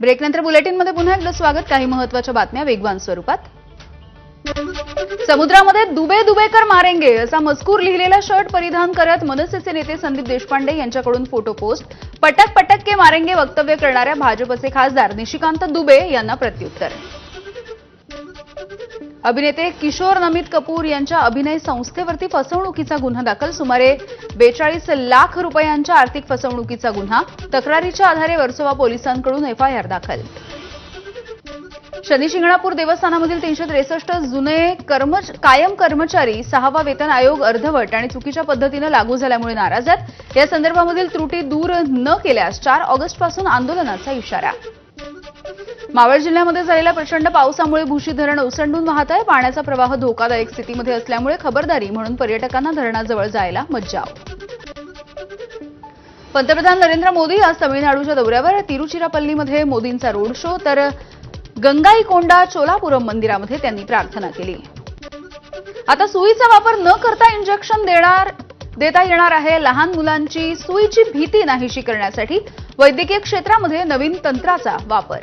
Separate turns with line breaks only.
ब्रेकनंतर बुलेटिनमध्ये पुन्हा एकदा स्वागत. काही महत्त्वाच्या बातम्या वेगवान स्वरूपात. समुद्रामध्ये दुबे दुबेकर मारेंगे असा मजकूर लिहिलेला शर्ट परिधान करत मनसेचे नेते संदीप देशपांडे यांच्याकडून फोटो पोस्ट. पटक पटक के मारेंगे वक्तव्य करणाऱ्या भाजपचे खासदार निशिकांत दुबे यांना प्रत्युत्तर. अभिनेते किशोर नमित कपूर यांच्या अभिनय संस्थेवरती फसवणुकीचा गुन्हा दाखल. सुमारे बेचाळीस लाख रुपयांच्या आर्थिक फसवणुकीचा गुन्हा. तक्रारीच्या आधारे वर्सोवा पोलिसांकडून एफआयआर दाखल. शनी शिंगणापूर देवस्थानामधील तीनशे त्रेसष्ट जुने कर्म कायम कर्मचारी सहावा वेतन आयोग अर्धवट आणि चुकीच्या पद्धतीनं लागू झाल्यामुळे नाराज आहेत. या संदर्भामधील त्रुटी दूर न केल्यास चार ऑगस्टपासून आंदोलनाचा इशारा. मावळ जिल्ह्यामध्ये झालेल्या प्रचंड पावसामुळे भूशी धरण ओसंडून वाहत आहे. पाण्याचा प्रवाह धोकादायक स्थितीमध्ये असल्यामुळे खबरदारी म्हणून पर्यटकांना धरणाजवळ जायला मज्जाव पंतप्रधान नरेंद्र मोदी आज तमिळनाडूच्या दौऱ्यावर. तिरुचिरापल्लीमध्ये मोदींचा रोड शो तर गंगाईकोंडा चोलापुरम मंदिरामध्ये त्यांनी प्रार्थना केली. आता सुईचा वापर न करता इंजेक्शन देणार देता येणार आहे लहान मुलांची सुईची भीती नाहीशी करण्यासाठी वैद्यकीय क्षेत्रामध्ये नवीन तंत्राचा वापर.